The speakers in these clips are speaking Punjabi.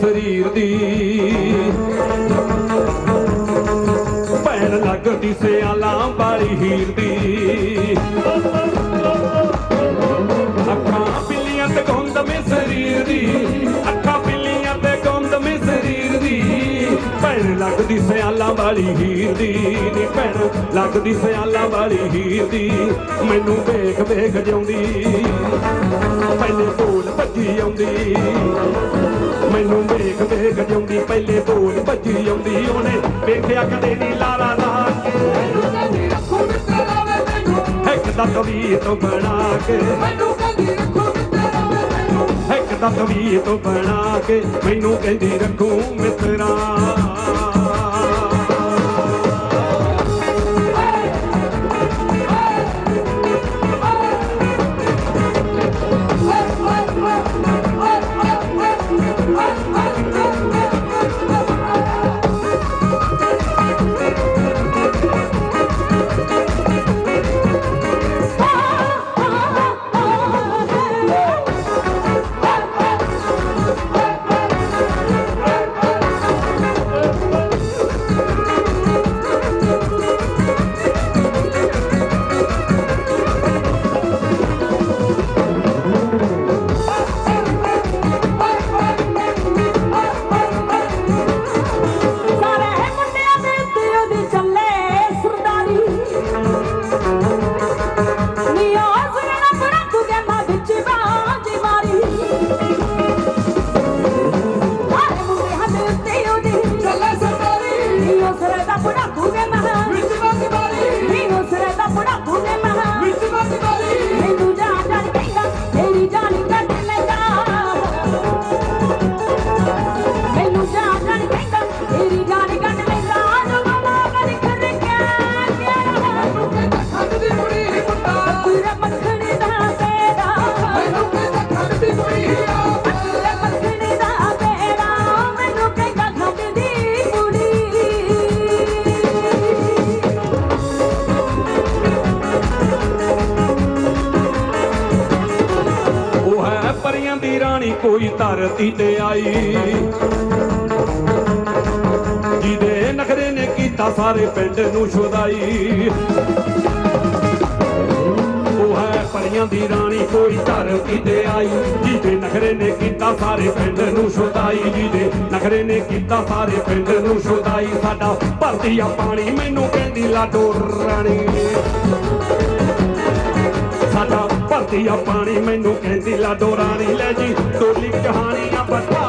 ਸਰੀਰ ਦੀ। ਪੈਰ ਲੱਗਦੀ ਸਿਆਲਾਂ ਵਾਲੀ ਹੀਰ ਦੀ। ਤੇ ਗੰਦ ਮੇ ਸਰੀਰ ਦੀ। ਅੱਖਾਂ ਬਿੱਲੀਆਂ ਤੇ ਗੰਦ ਸਰੀਰ ਦੀ। ਪੈਰ ਲੱਗਦੀ ਸਿਆਲਾ ਵਾਲੀ ਹੀਰ ਦੀ। ਨੀ ਪੈਰ ਲੱਗਦੀ ਸਿਆਲਾਂ ਵਾਲੀ ਹੀਰ ਦੀ। ਮੈਨੂੰ ਵੇਖ ਵੇਖ ਜਿਉਂਦੀ। ਪਹਿਲੇ ਕੋਲ ਭੱਜੀ ਆਉਂਦੀ। ਮੈਨੂੰ ਵੇਖ ਵੇਖ ਜਾਉਂਦੀ ਪਹਿਲੇ ਬੋਲ ਭੱਜੀ ਆਉਂਦੀ। ਉਹਨੇ ਵੇਖਿਆ ਕਦੇ ਨਹੀਂ ਲਾਰਾ ਲਾ ਕੇ। ਮੈਨੂੰ ਕਹਿੰਦੀ ਰੱਖੋ ਮਿੱਤਰਾ ਵੇ ਮੈਨੂੰ ਇੱਕ ਦਾ ਤਵੀਰ ਤੋਂ ਬਣਾ ਕੇ। ਮੈਨੂੰ ਕਹਿੰਦੀ ਰੱਖੋ ਮਿੱਤਰਾ ਵੇ ਮੈਨੂੰ ਇੱਕ ਦਾ ਤਵੀਰ ਤੋਂ ਬਣਾ ਕੇ। ਮੈਨੂੰ ਕਹਿੰਦੀ ਰੱਖੂ ਮਿੱਤਰਾ। ਰਾਣੀ ਧਰਤੀ ਤੇ ਆਈ। ਜਿਹਦੇ ਨਖਰੇ ਨੇ ਕੀਤਾ ਸਾਰੇ ਪਿੰਡ ਨੂੰ ਛੁਦਾਈ ਉਹ ਹੈ ਪਰੀਆਂ ਦੀ ਰਾਣੀ, ਕੋਈ ਧਰਤੀ ਤੇ ਆਈ। ਜਿਹਦੇ ਨਖਰੇ ਨੇ ਕੀਤਾ ਸਾਰੇ ਪਿੰਡ ਨੂੰ ਛੁਦਾਈ ਜਿਹਦੇ ਨਖਰੇ ਨੇ ਕੀਤਾ ਸਾਰੇ ਪਿੰਡ ਨੂੰ ਸ਼ੁਦਾਈ। ਸਾਡਾ ਭਰਤੀਆ ਪਾਣੀ, ਮੈਨੂੰ ਕਹਿੰਦੀ ਲਾਡੋ ਰਾਣੀ। ਆ ਪਾਣੀ, ਮੈਨੂੰ ਕਹਿੰਦੀ ਲਾਡੋ ਰਾਣੀ, ਲੈ ਜੀ, ਟੋਲੀ ਕਹਾਣੀਆਂ ਬਤਾ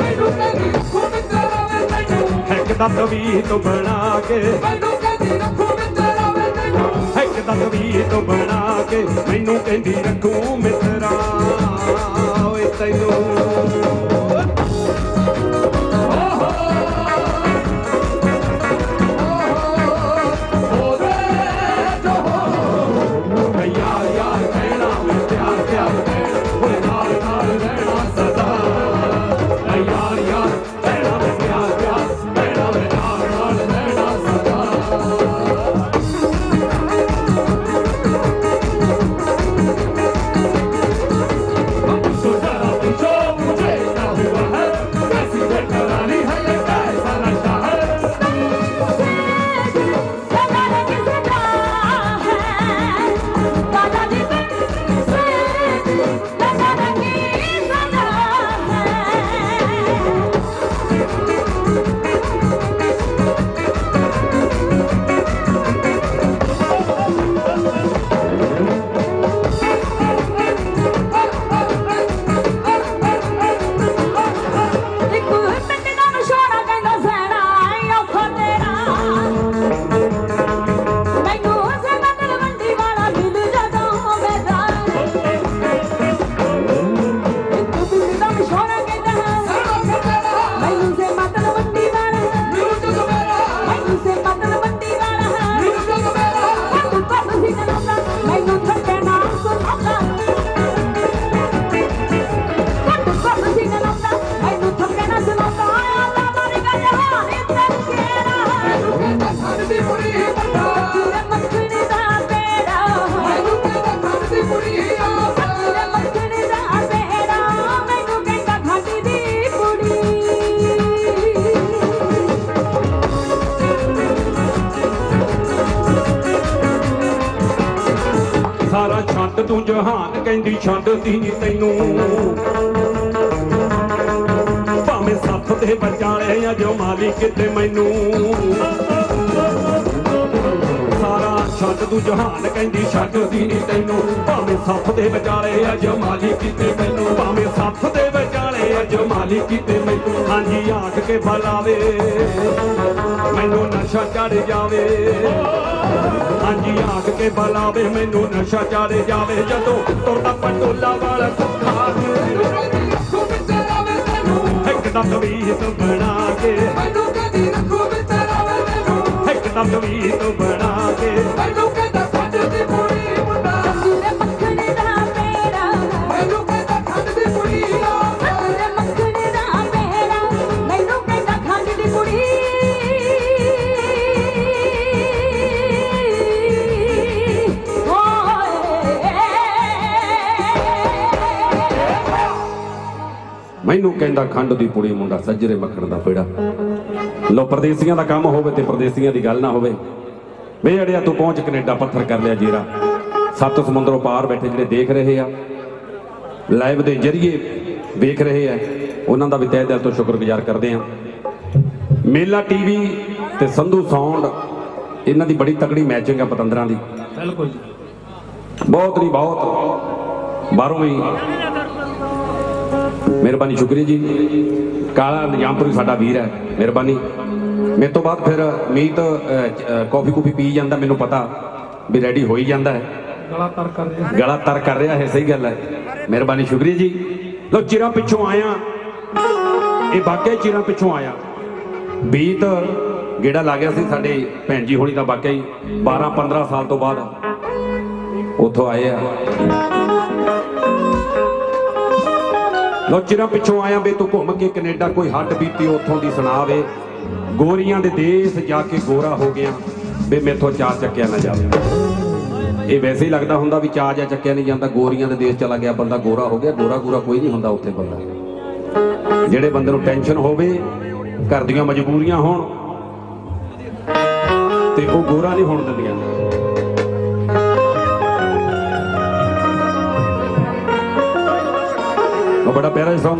ਮੈਨੂੰ ਕਹਿੰਦੀ ਰੱਖੋ ਮਿੱਤਰਾ ਮੈਨੂੰ ਇੱਕ ਦਾ ਤਵੀਰ ਤੋਂ ਬਣਾ ਕੇ। ਮੈਨੂੰ ਕਹਿੰਦੀ ਰੱਖੋ ਮਿੱਤਰਾ ਵੇ ਮੈਨੂੰ ਇੱਕ ਦਾ ਤਵੀਰ ਤੋਂ ਬਣਾ ਕੇ। ਮੈਨੂੰ ਕਹਿੰਦੀ, ਰੱਖੂ ਮਿੱਤਰਾ, ਓਏ ਤੈਨੂੰ। ਤੂੰ ਜਹਾਨ ਕਹਿੰਦੀ ਛੱਡਦੀ ਨੀ ਤੈਨੂੰ। ਭਾਵੇਂ ਸੱਤ ਦੇ ਵਿਚਾਲੇ ਆ ਮਾਲੀ ਕਿਤੇ ਮੈਨੂੰ। ਸਾਰਾ ਛੱਡ ਤੂੰ ਜਹਾਨ ਕਹਿੰਦੀ ਛੱਡਦੀ ਨੀ ਤੈਨੂੰ। ਭਾਵੇਂ ਸੱਤ ਦੇ ਵਿਚਾਲੇ ਆ ਮਾਲੀ ਕਿਤੇ ਮੈਨੂੰ। ਭਾਵੇਂ ਸੱਤ ਦੇ ਵਿਚਾਲੇ ਆ ਮਾਲੀ ਕਿਤੇ ਮੈਨੂੰ। ਹਾਂਜੀ, ਆਖ ਕੇ ਬਲਾਵੇ। ਮੈਨੂੰ ਨਸ਼ਾ ਚੜ ਜਾਵੇ। ਹਾਂਜੀ ਆਖ ਕੇ ਬਲਾਵੇ ਮੈਨੂੰ ਨਸ਼ਾ ਚੜ ਜਾਵੇ। ਜਦੋਂ ਤੁਰਦਾ ਪੰਡੋਲਾ ਵਾਲਾ ਸੁੱਖਾ ਮੈਨੂੰ ਕਦੀ ਰੱਖੂ ਵਿੱਚ ਰਵੇ ਤੈਨੂੰ ਇੱਕ ਦਮ ਤਵੀਤ ਬਣਾ ਕੇ ਮੈਨੂੰ ਕਦੀ ਰੱਖੂ ਵਿੱਚ ਰਵੇ ਤੈਨੂੰ ਇੱਕ ਦਮ ਤਵੀਤ ਬਣਾ ਕੇ ਮੈਨੂੰ ਕਹਿੰਦਾ ਖੰਡ ਦੀ ਪੁੜੀ ਮੁੰਡਾ ਸੱਜਰੇ ਮੱਖਣ ਦਾ ਪੇੜਾ। ਲੋ ਪਰਦੇਸੀਆਂ ਦਾ ਕੰਮ ਹੋਵੇ ਤੇ ਪਰਦੇਸੀਆਂ ਦੀ ਗੱਲ ਨਾ ਹੋਵੇ। ਵੇ ਅੜਿਆ ਤੂੰ ਪਹੁੰਚ ਕੈਨੇਡਾ ਪੱਥਰ ਕਰ ਲਿਆ ਜੀਰਾ। ਸੱਤ ਸਮੁੰਦਰੋਂ ਪਾਰ ਬੈਠੇ ਜਿਹੜੇ ਦੇਖ ਰਹੇ ਆ ਲਾਈਵ ਦੇ ਜਰੀਏ ਵੇਖ ਰਹੇ ਆ ਉਹਨਾਂ ਦਾ ਵੀ ਤਹਿ ਦਿਲ ਤੋਂ ਸ਼ੁਕਰਗੁਜ਼ਾਰ ਕਰਦੇ ਆ। ਮੇਲਾ ਟੀਵੀ ਤੇ ਸੰਧੂ ਸਾਊਂਡ ਇਹਨਾਂ ਦੀ ਬੜੀ ਤਕੜੀ ਮੈਚਿੰਗ ਆ ਪਤੰਦਰਾਂ ਦੀ। ਬਿਲਕੁਲ ਜੀ। ਬਹੁਤ ਨਹੀਂ ਬਹੁਤ। ਬਾਹਰੋਂ ਵੀ ਮਿਹਰਬਾਨੀ ਸ਼ੁਕਰੀਆ ਜੀ। ਕਾਲਾ ਨਿਜਾਮਪੁਰੀ ਸਾਡਾ ਵੀਰ ਹੈ ਮਿਹਰਬਾਨੀ। ਮੇਰੇ ਤੋਂ ਬਾਅਦ ਫਿਰ ਮੀਤ ਕੌਫੀ ਕੂਫੀ ਪੀ ਜਾਂਦਾ ਮੈਨੂੰ ਪਤਾ ਵੀ ਰੈਡੀ ਹੋ ਹੀ ਜਾਂਦਾ ਹੈ। ਗਲਾ ਤਰ ਕਰ ਰਿਹਾ। ਗਲਾ ਤਰ ਕਰ ਰਿਹਾ ਹੈ ਸਹੀ ਗੱਲ ਹੈ। ਮਿਹਰਬਾਨੀ ਸ਼ੁਕਰੀਆ ਜੀ। ਲੋ ਚਿਰਾਂ ਪਿੱਛੋਂ ਆਇਆ। ਇਹ ਵਾਕਿਆ ਚਿਰਾਂ ਪਿੱਛੋਂ ਆਇਆ। ਬੀਤ ਗੇੜਾ ਲੱਗ ਗਿਆ ਸੀ ਸਾਡੇ ਭੈਣ ਜੀ ਹੋਣੀ ਦਾ ਵਾਕਿਆ ਹੀ। 12 15 ਸਾਲ ਤੋਂ ਬਾਅਦ ਉੱਥੋਂ ਆਏ ਆ। ਲੋ ਚਿਰਾਂ ਪਿੱਛੋਂ ਆਇਆ ਬੇ ਤੂੰ ਘੁੰਮ ਕੇ ਕੈਨੇਡਾ, ਕੋਈ ਹੱਡ ਬੀਤੀ ਉੱਥੋਂ ਦੀ ਸੁਣਾਵੇ ਗੋਰੀਆਂ ਦੇ ਦੇਸ਼ ਜਾ ਕੇ ਗੋਰਾ ਹੋ ਗਿਆ। ਬੇ ਮੇਥੋਂ ਚਾਰ ਚੱਕਿਆ ਨਾ ਜਾਵੇ। ਇਹ ਵੈਸੇ ਹੀ ਲੱਗਦਾ ਹੁੰਦਾ ਵੀ ਚਾਹ ਜਾਂ ਚੱਕਿਆ ਨਹੀਂ ਜਾਂਦਾ, ਗੋਰੀਆਂ ਦੇ ਦੇਸ਼ ਚਲਾ ਗਿਆ, ਬੰਦਾ ਗੋਰਾ ਹੋ ਗਿਆ, ਗੋਰਾ ਗੋਰਾ ਕੋਈ ਨਹੀਂ ਹੁੰਦਾ ਉੱਥੇ ਬੰਦਾ। ਜਿਹੜੇ ਬੰਦੇ ਨੂੰ ਟੈਨਸ਼ਨ ਹੋਵੇ, ਘਰ ਦੀਆਂ ਮਜਬੂਰੀਆਂ ਹੋਣ, ਤੇ ਉਹ ਗੋਰਾ ਨਹੀਂ ਹੋਣ ਦਿੰਦੀਆਂ। ਉਹ ਬੜਾ ਪਿਆਰਾ ਸੌਂਗ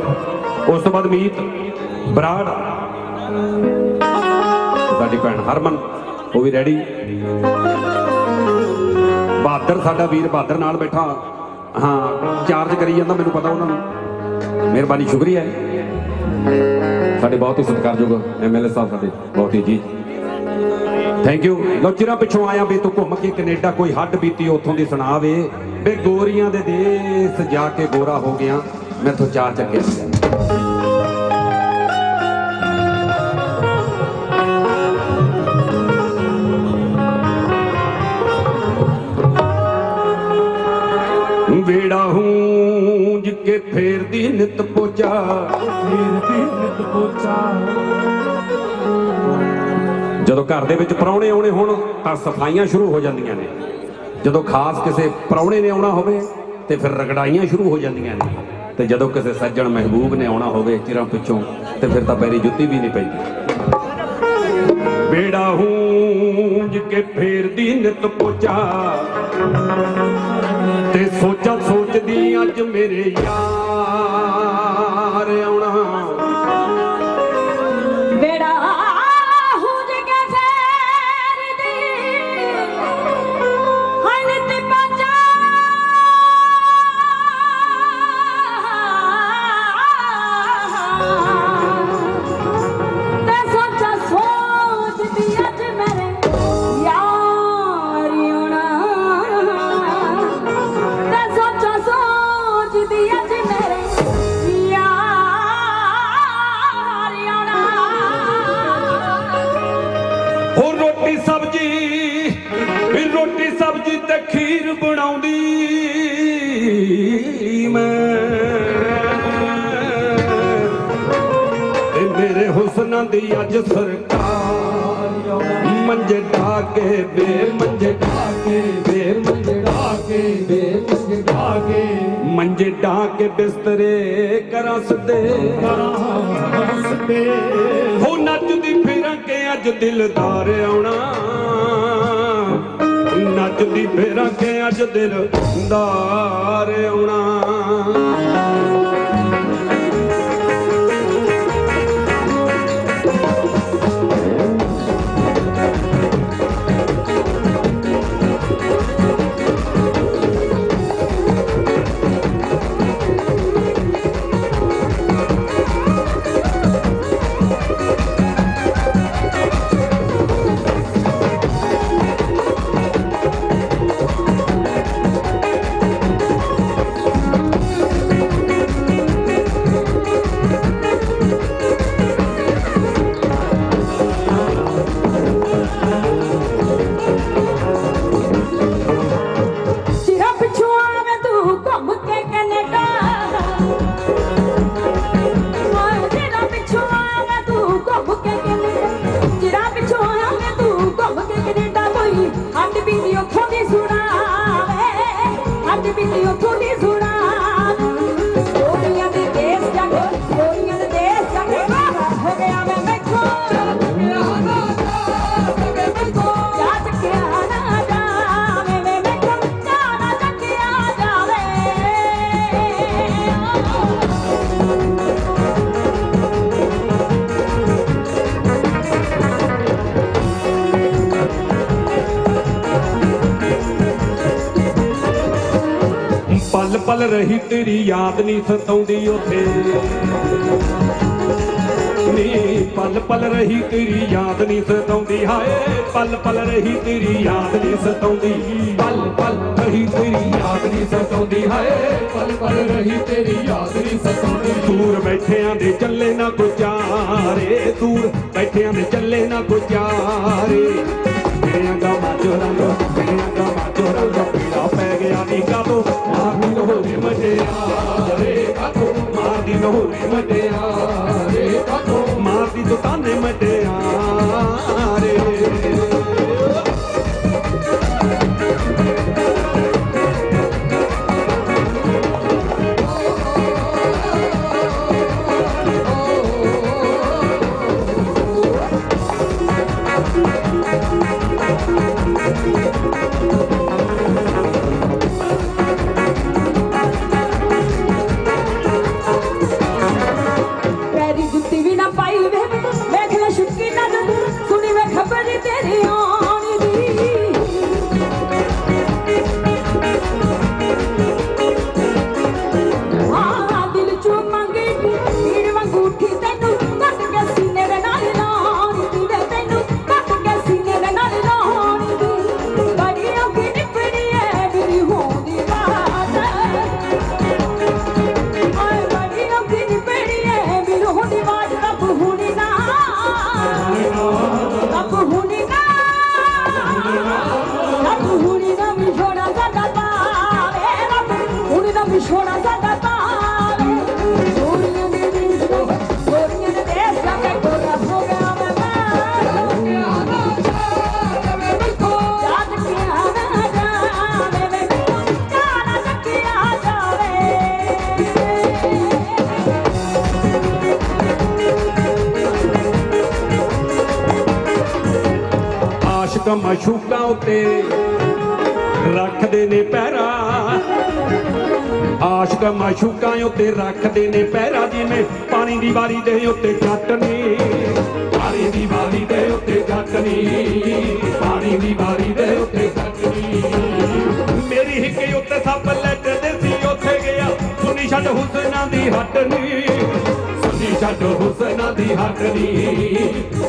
ਉਸ ਤੋਂ ਬਾਅਦ ਮੀਤ, ਬਰਾੜ। ਸਾਡੀ ਭੈਣ ਹਰਮਨ, ਉਹ ਵੀ ਰੈਡੀ ਬਹਾਦਰ, ਸਾਡਾ ਵੀਰ ਬਹਾਦਰ ਨਾਲ ਬੈਠਾ। ਹਾਂ ਚਾਰਜ ਕਰੀ ਜਾਂਦਾ, ਮੈਨੂੰ ਪਤਾ ਉਹਨਾਂ ਨੂੰ। ਮਿਹਰਬਾਨੀ, ਸ਼ੁਕਰੀਆ ਸਾਡੇ ਬਹੁਤ ਹੀ ਸਤਿਕਾਰਯੋਗ ਐਮਐਲਏ ਸਾਹਿਬ ਸਾਡੇ, ਬਹੁਤ ਹੀ ਜੀ। ਥੈਂਕ ਯੂ ਲੋ ਚਿਰਾਂ ਪਿੱਛੋਂ ਆਇਆ ਵੀ ਤੂੰ ਘੁੰਮ ਕੇ ਕੈਨੇਡਾ, ਕੋਈ ਹੱਡ ਬੀਤੀ ਉੱਥੋਂ ਦੀ ਸੁਣਾਵੇ ਵੇ। ਗੋਰੀਆਂ ਦੇ ਦੇਸ਼ ਜਾ ਕੇ ਗੋਰਾ ਹੋ ਗਿਆ। ਮੈਥੋਂ ਚਾਰ ਚੱਕਿਆ ਜਾਂਦਾ ਵੇੜਾ ਹੂੰ ਜਿੱਕੇ ਫੇਰਦੀ ਨਿਤ ਪੋਚਾ। ਫੇਰ ਦੀ ਨਿਤ ਪੋਚਾ। ਜਦੋਂ ਘਰ ਦੇ ਵਿੱਚ ਪ੍ਰਾਹੁਣੇ ਆਉਣੇ ਹੋਣ ਤਾਂ ਸਫਾਈਆਂ ਸ਼ੁਰੂ ਹੋ ਜਾਂਦੀਆਂ ਨੇ। ਜਦੋਂ ਖਾਸ ਕਿਸੇ ਪ੍ਰਾਹੁਣੇ ਨੇ ਆਉਣਾ ਹੋਵੇ ਤੇ ਫਿਰ ਰਗੜਾਈਆਂ ਸ਼ੁਰੂ ਹੋ ਜਾਂਦੀਆਂ ਨੇ। ਤੇ ਜਦੋਂ ਕਿਸੇ ਸੱਜਣ ਮਹਿਬੂਬ ਨੇ ਆਉਣਾ ਹੋਵੇ ਚਿਰਾਂ ਪਿੱਛੋਂ, ਤੇ ਫਿਰ ਤਾਂ ਪੈਰੀ ਜੁੱਤੀ ਵੀ ਨਹੀਂ ਪੈਂਦੀ। ਬੇੜਾ ਹੂੰ ਜਿੱਕੇ ਫੇਰਦੀ ਨਿਤ ਪੋਚਾ ਤੇ ਸੋਚਾਂ ਸੋਚਦੀ ਅੱਜ ਮੇਰੇ ਯਾਰ ਆਉਣਾ ਰੋਟੀ ਸਬਜੀ ਵੀ ਰੋਟੀ ਸਬਜੀ ਤੇ ਖੀਰ ਬਣਾਉਂਦੀ ਮੈਂ। ਤੇ ਮੇਰੇ ਹੁਸਨਾਂ ਦੀ ਅੱਜ ਸਰਕਾਰ ਮੰਜੇ ਢਾਕੇ ਬੇ ਮੰਜੇ ਢਾਕੇ ਬੇ ਮੰਜੇ ਢਾਕੇ ਬੇ ਮੰਜੇ ਢਾਕੇ ਮੰਜੇ ਢਾਕੇ ਬਿਸਤਰੇ ਕਰਾਂ ਸਦੇ ਹੱਸਦੇ ਹੋ ਨੱਚਦੀ ਕੇ ਅੱਜ ਦਿਲਦਾਰ ਆਉਣਾ। ਨੱਚਦੀ ਫੇਰਾਂ ਕੇ ਅੱਜ ਦਿਲ ਦਾਰ ਆਉਣਾ। ਪਲ ਪਲ ਰਹੀ ਤੇਰੀ ਯਾਦ ਨਹੀਂ ਸਤਾਉਂਦੀ ਉਥੇ। ਨੀ, ਪਲ ਪਲ ਰਹੀ ਤੇਰੀ ਯਾਦ ਨਹੀਂ ਸਤਾਉਂਦੀ। ਹਾਏ, ਪਲ ਪਲ ਰਹੀ ਤੇਰੀ ਯਾਦ ਨਹੀਂ ਸਤਾਉਂਦੀ। ਪਲ ਪਲ ਰਹੀ ਤੇਰੀ ਯਾਦ ਨਹੀਂ ਸਤਾਉਂਦੀ। ਹਾਏ, ਪਲ ਪਲ ਰਹੀ ਤੇਰੀ ਯਾਦ ਨਹੀਂ ਸਤਾਉਂਦੀ। ਦੂਰ ਬੈਠਿਆਂ ਦੇ ਚੱਲੇ ਨਾ ਗੁਜ਼ਾਰੇ, ਦੂਰ ਬੈਠਿਆਂ ਦੇ ਚੱਲੇ ਨਾ ਗੁਜ਼ਾਰੇ। ਤੇਰੀਆਂ ਗਾਵਾਂ ਚ ਰੰਗ ਤੇਰੀਆਂ ਗਾਵਾਂ ਚ ਰੰਗ। ਗਿਆ ਨੀ ਕਾਤੋਂ ਮਾਰਦੀ ਲੋਹਰੇ ਮਟਿਆਰੇ ਕਾਤੋਂ ਮਾਰਦੀ ਲੋਹਰੇ ਮਟਿਆਰੇ ਕਾਤੋਂ ਮਾਰਦੀ ਤੂੰ ਤਾਨੇ ਮਸ਼ੂਕਾਂ ਉਤੇ ਰੱਖਦੇ ਨੇ ਪਹਿਰਾ ਆਸ਼ਕ ਮਸ਼ੂਕਾਂ ਉਤੇ ਰੱਖਦੇ ਨੇ ਪਹਿਰਾ ਜਿਵੇਂ ਪਾਣੀ ਦੀ ਵਾਰੀ ਦੇ ਉੱਤੇ ਜੱਟ ਪਾਣੀ ਦੀ ਵਾਰੀ ਦੇ ਉੱਤੇ ਜੱਟ ਪਾਣੀ ਦੀ ਵਾਰੀ ਦੇ ਉੱਤੇ ਜੱਟ ਮੇਰੀ ਹਿੱਕੇ ਉੱਤੇ ਸੱਪ ਲੱਟਦੇ ਸੀ ਉੱਥੇ ਗਿਆ ਸੁਣੀ ਛੱਡ ਹੁਸਨਾਂ ਦੀ ਹੱਟ ਨੀ ਛੱਡ ਹੁਸਨਾਂ ਦੀ ਹੱਟ ਨੀ।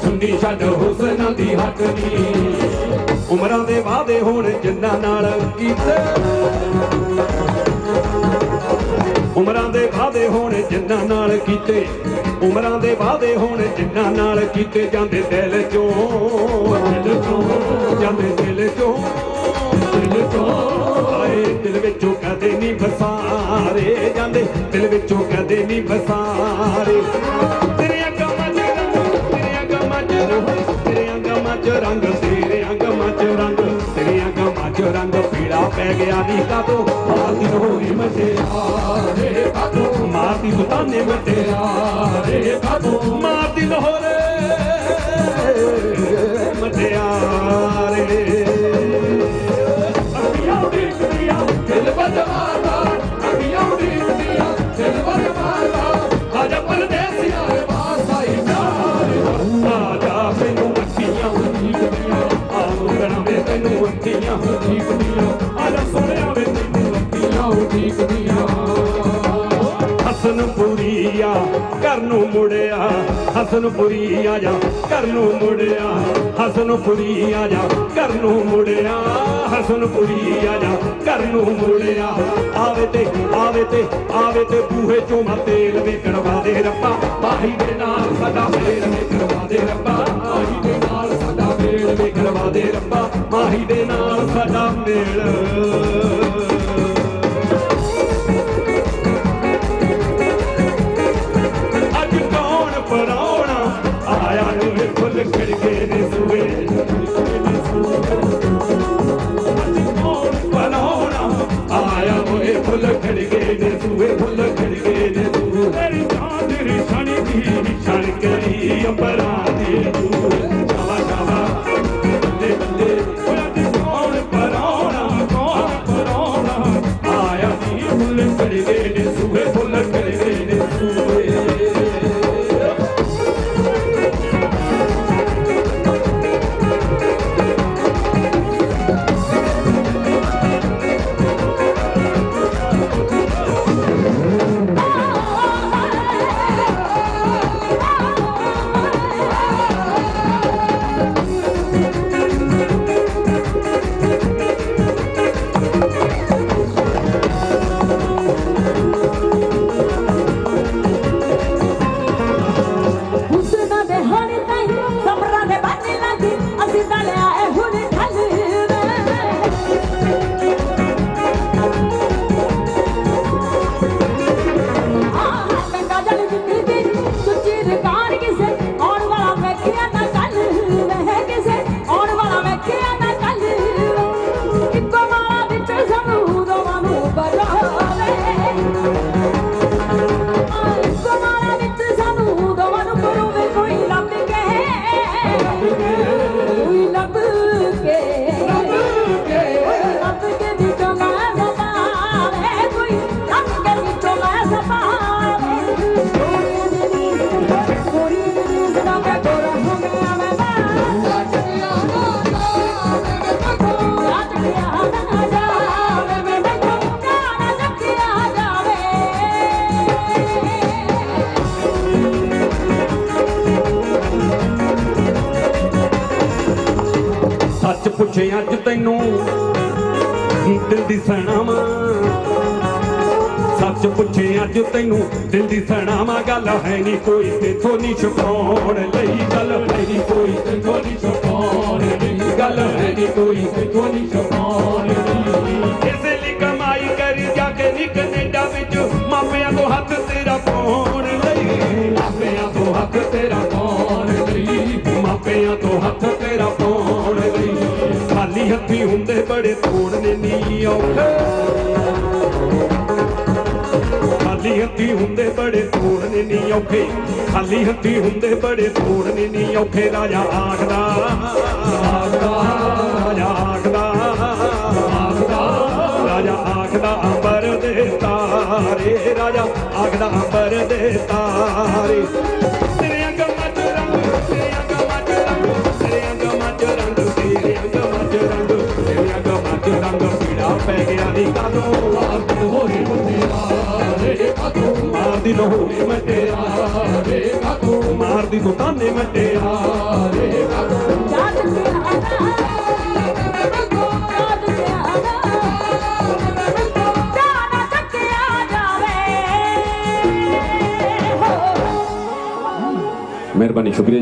ਸੁਣੀ ਛੱਡ ਹੁਸਨਾਂ ਦੀ ਹੱਟ ਨੀ। ਉਮਰਾਂ ਦੇ ਵਾਅਦੇ ਹੋਣ ਜਿੰਨਾਂ ਨਾਲ ਕੀਤੇ। ਉਮਰਾਂ ਦੇ ਵਾਅਦੇ ਹੋਣ ਜਿੰਨਾਂ ਨਾਲ ਕੀਤੇ। ਉਮਰਾਂ ਦੇ ਵਾਅਦੇ ਹੋਣ ਜਿੰਨਾਂ ਨਾਲ ਕੀਤੇ। ਜਾਂਦੇ ਦਿਲ ਚੋਂ ਦਿਲ ਚੋਂ, ਜਾਂਦੇ ਦਿਲ ਚੋਂ ਦਿਲ ਚੋਂ। ਦਿਲ ਵਿੱਚੋਂ ਕਦੇ ਨਹੀਂ ਫਸਾਰੇ ਜਾਂਦੇ, ਦਿਲ ਵਿੱਚੋਂ ਕਦੇ ਨਹੀਂ ਫਸਾਰੇ। ਤੇਰੀਆਂ ਗਮਾਂ ਚ ਰੰਗ ਤੇਰੀਆਂ ਗਮਾਂ ਚ ਰੰਗ ਤੇਰੀਆਂ ਗਮਾਂ ਚ ਰੰਗ ਤੇਰੀਆਂ ਗਮਾਂ ਚ ਰੰਗ ਤੇਰੀਆਂ ਗਮਾਂ ਚ ਰੰਗ, ਪੀੜਾ ਪੈ ਗਿਆ ਨੀ ਕਾਤੋਂ ਮਾਰਦੀ ਹੋਈ ਮਟਿਆਰੇ ਕਾਤੋਂ ਮਾਰਦੀ ਸੁਤਾਨੇ ਮਟਿਆਰੇ ਕਾਤੋਂ ਮਾਰਦੀ ਲੋਹਰੇ ਮਟਿਆਰੇ ਅੱਖੀਆਂ ਉਡੀਕਦੀਆਂ ਆ ਜਾ ਸੋਹਣਿਆ ਵੇ ਤੈਨੂੰ ਅੱਖੀਆਂ ਉਡੀਕਦੀਆਂ ਹਸਨਪੁਰੀਆ ਘਰ ਨੂੰ ਮੁੜਿਆ ਹਸਨਪੁਰੀ ਆ ਜਾ ਘਰ ਨੂੰ ਮੁੜਿਆ ਹਸਨਪੁਰੀ ਆ ਜਾ ਘਰ ਨੂੰ ਮੁੜਿਆ ਹਸਨਪੁਰੀ ਆ ਜਾ ਘਰ ਨੂੰ ਮੁੜਿਆ। ਆਵੇ ਤੇ ਆਵੇ ਤੇ ਆਵੇ ਤੇ ਬੂਹੇ ਚੋਂ ਮਾ ਤੇਲ ਵੇ ਕਰਵਾ ਦੇ ਰੱਬਾ। ਮਾਹੀ ਦੇ ਨਾਲ ਸਾਡਾ ਮੇਲ ਵੇ ਕਰਵਾ ਦੇ ਰੱਬਾ। ਮਾਹੀ ਦੇ ਨਾਲ ਸਾਡਾ ਮੇਲ ਵੇ ਕਰਵਾ ਦੇ ਰੱਬਾ। ਮਾਹੀ ਦੇ ਨਾਲ ਸਾਡਾ ਮੇਲ। ਅੱਜ ਕੌਣ ਪਰਾਉਣਾ ਆਇਆ ਨੂੰ ਫੁੱਲ ਖੜਕੇ ਨੇ ਸੂਏ। ਅੱਜ ਕੌਣ ਪਰਾਉਣਾ ਆਇਆ ਹੋਏ ਫੁੱਲ ਖੜਕੇ ਨੇ ਨੇ ਸੂਏ। ਤੇਰੀ ਜਾਨ ਤੇਰੀ ਸੱਚ ਪੁੱਛੇ ਅੱਜ ਤੈਨੂੰ ਦਿਲ ਦੀ ਸਣਾਵਾ ਗੱਲ ਹੈ ਨਹੀਂ ਕੋਈ ਤੇਥੋਂ ਨਹੀਂ ਛੁਪਾਉਣ ਲਈ ਗੱਲ ਹੈ ਨਹੀਂ ਕੋਈ ਤੇਥੋਂ ਨਹੀਂ ਛੁਪਾਉਣ ਲਈ ਗੱਲ ਹੈ ਨਹੀਂ ਕੋਈ ਤੇਥੋਂ ਨਹੀਂ ਛੁਪਾਉਣ ਲਈ। ਇਸੇ ਲਈ ਕਮਾਈ ਕਰ ਜਾ ਕੇ ਨੀ ਕੈਨੇਡਾ ਵਿੱਚ, ਮਾਪਿਆਂ ਤੋਂ ਹੱਥ ਤੇਰਾ ਪਾਉਣ ਲਈ। ਮਾਪਿਆਂ ਤੋਂ ਹੱਥ ਤੇਰਾ ਪਾਉਣ ਲਈ, ਮਾਪਿਆਂ ਤੋਂ ਹੱਥ ਤੇਰਾ ਪਾਉਣ ਲਈ। ਖਾਲੀ ਹੱਥੀ ਹੁੰਦੇ ਬੜੇ ਤੋੜਨੇ ਨਹੀਂ ਔਖੇ। ਖਾਲੀ ਹੱਥੀ ਹੁੰਦੇ ਬੜੇ ਤੋੜਨੇ ਨਹੀਂ ਔਖੇ। ਖਾਲੀ ਹੱਥੀ ਹੁੰਦੇ ਬੜੇ ਤੋੜਨੇ ਨਹੀਂ ਔਖੇ ਰਾਜਾ ਆਖਦਾ। ਆਖਦਾ, ਰਾਜਾ ਆਖਦਾ ਆਖਦਾ, ਰਾਜਾ ਆਖਦਾ ਅੰਬਰ ਦੇ ਤਾਰੇ। ਰਾਜਾ ਆਖਦਾ ਅੰਬਰ ਦੇ ਤਾਰੇ। ਤੇਰੇ ਅੰਗਾਂ 'ਚ ਰੰਗ, ਤੇਰੇ ਅੰਗਾਂ 'ਚ ਰੰਗ, ਤੇਰੇ ਅੰਗਾਂ 'ਚ ਰੰਗ, ਤੇਰੇ ਅੰਗਾਂ 'ਚ ਰੰਗ, ਤੇਰੇ ਅੰਗਾਂ 'ਚ ਰੰਗ, ਪੀੜਾ ਪੈ ਗਿਆ ਨੀ ਕਦੋਂ ਆਪ ਹੋਏ ਮਾਰਦੀ ਨੂੰ ਹੋਏ ਮਟਿਆ ਰੇ ਕਾਕੂ ਮਾਰਦੀ ਨੂੰ ਤਾਨੇ ਮਟਿਆ ਰੇ ਜਾਤ ਮਿਹਰਬਾਨੀ ਸ਼ੁਕਰੀਆ